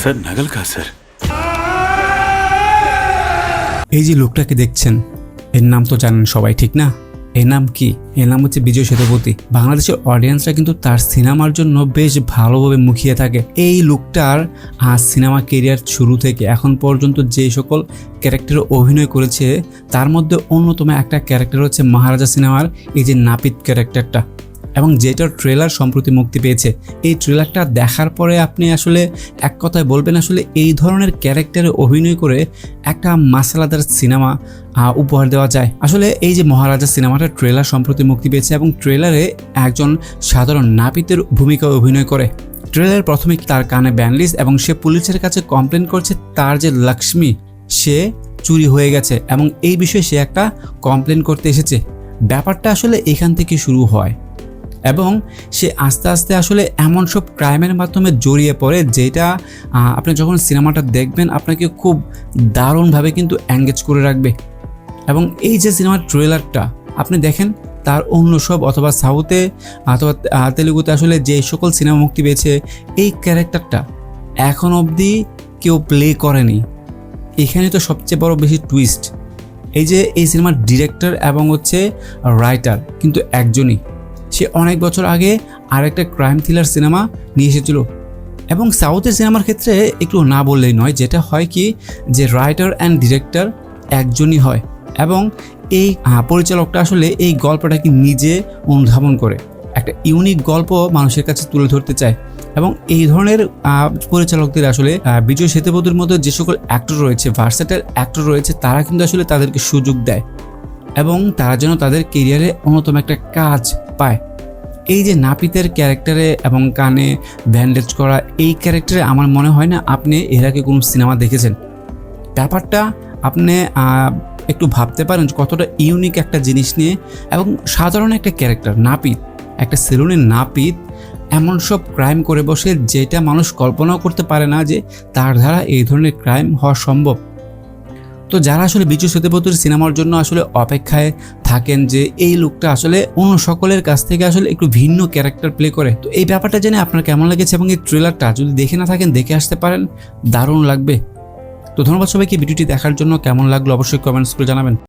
Sir, নাগাল কা sir? এই যে লোকটাকে দেখছেন, এর নাম তো জানেন সবাই, ঠিক না? এর নাম কি? এর নাম হচ্ছে বিজয় সেতুপতি। বাংলাদেশের অডিয়েন্সরা কিন্তু তার সিনেমার জন্য বেশ ভালোভাবে মুখিয়ে থাকে। এই লোকটার আজ সিনেমা কেরিয়ার শুরু থেকে এখন পর্যন্ত যে সকল ক্যারেক্টারে অভিনয় করেছে, তার মধ্যে অন্যতম একটা ক্যারেক্টার হচ্ছে মহারাজা সিনেমার, এই যে নাপিত ক্যারেক্টারটা এবং যেটার ট্রেলার সম্প্রতি মুক্তি পেয়েছে, এই ট্রেলারটা দেখার পরে আপনি আসলে এক কথায় বলবেন আসলে এই ধরনের ক্যারেক্টারে অভিনয় করে একটা মাসালাদার সিনেমা উপহার দেওয়া যায়। আসলে এই যে মহারাজা সিনেমাটা ট্রেলার সম্প্রতি মুক্তি পেয়েছে এবং ট্রেলারে একজন সাধারণ নাপিতের ভূমিকায় অভিনয় করে। ট্রেলার প্রথমে তার কানে ব্যান্ডলিস এবং সে পুলিশের কাছে কমপ্লেন করছে তার যে লক্ষ্মী, সে চুরি হয়ে গেছে এবং এই বিষয়ে সে একটা কমপ্লেন করতে এসেছে। ব্যাপারটা আসলে এখান থেকে শুরু হয়। এবং সে আস্তে আস্তে আসলে এমন সব ক্রাইমের মাধ্যমে জড়িয়ে পড়ে যেটা আপনি যখন সিনেমাটা দেখবেন, আপনাকে খুব দারুণভাবে কিন্তু অ্যাঙ্গেজ করে রাখবে। এবং এই যে সিনেমার ট্রেলারটা আপনি দেখেন তার অন্য সব অথবা সাউথে অথবা তেলেগুতে আসলে যে সকল সিনেমা মুক্তি পেয়েছে, এই ক্যারেক্টারটা এখন অবধি কেউ প্লে করেনি। এখানে তো সবচেয়ে বড় বেশি টুইস্ট এই যে এই সিনেমার ডিরেক্টর এবং হচ্ছে রাইটার কিন্তু একজনই। সে অনেক বছর আগে আর একটা ক্রাইম থ্রিলার সিনেমা নিয়ে এসেছিল। এবং সাউথের সিনেমার ক্ষেত্রে একটু না বললেই নয়, যেটা হয় কি যে রাইটার অ্যান্ড ডিরেক্টর একজনই হয় এবং এই পরিচালকটা আসলে এই গল্পটাকে নিজে অনুধাবন করে। একটা ইউনিক গল্প মানুষের কাছে তুলে ধরতে চায় এবং এই ধরনের পরিচালকদের আসলে বিজয় সেতুপতির মতো যে সকল অ্যাক্টর রয়েছে ভার্সেটাল অ্যাক্টর রয়েছে, তারা কিন্তু আসলে তাদেরকে সুযোগ দেয় এবং তারা যেন তাদের কেরিয়ারে অন্যতম একটা কাজ পায়। এই যে নাপিতের ক্যারেক্টারে এবং কানে ব্যান্ডেজ করা এই ক্যারেক্টারে আমার মনে হয় না আপনি এর আগে কোনো সিনেমা দেখেছেন। ব্যাপারটা আপনি একটু ভাবতে পারেন যে কতটা ইউনিক একটা জিনিস নিয়ে এবং সাধারণ একটা ক্যারেক্টার, নাপিত, একটা সেলুনের নাপিত এমন সব ক্রাইম করে বসে যেটা মানুষ কল্পনাও করতে পারে না যে তার দ্বারা এই ধরনের ক্রাইম হওয়া সম্ভব। তো যারা আসলে বিজু সেতুপতির সিনেমার জন্য আসলে অপেক্ষায় থাকেন যে এই লোকটা আসলে অন্য সকলের কাছ থেকে আসলে একটু ভিন্ন ক্যারেক্টার প্লে করে। তো এই ব্যাপারটা জেনে আপনার কেমন লেগেছে এবং এই ট্রেলারটা যদি দেখে না থাকেন, দেখে আসতে পারেন, দারুণ লাগবে। তো ধন্যবাদ সবাইকে, ভিডিওটি দেখার জন্য কেমন লাগল অবশ্যই কমেন্টস করে জানাবেন।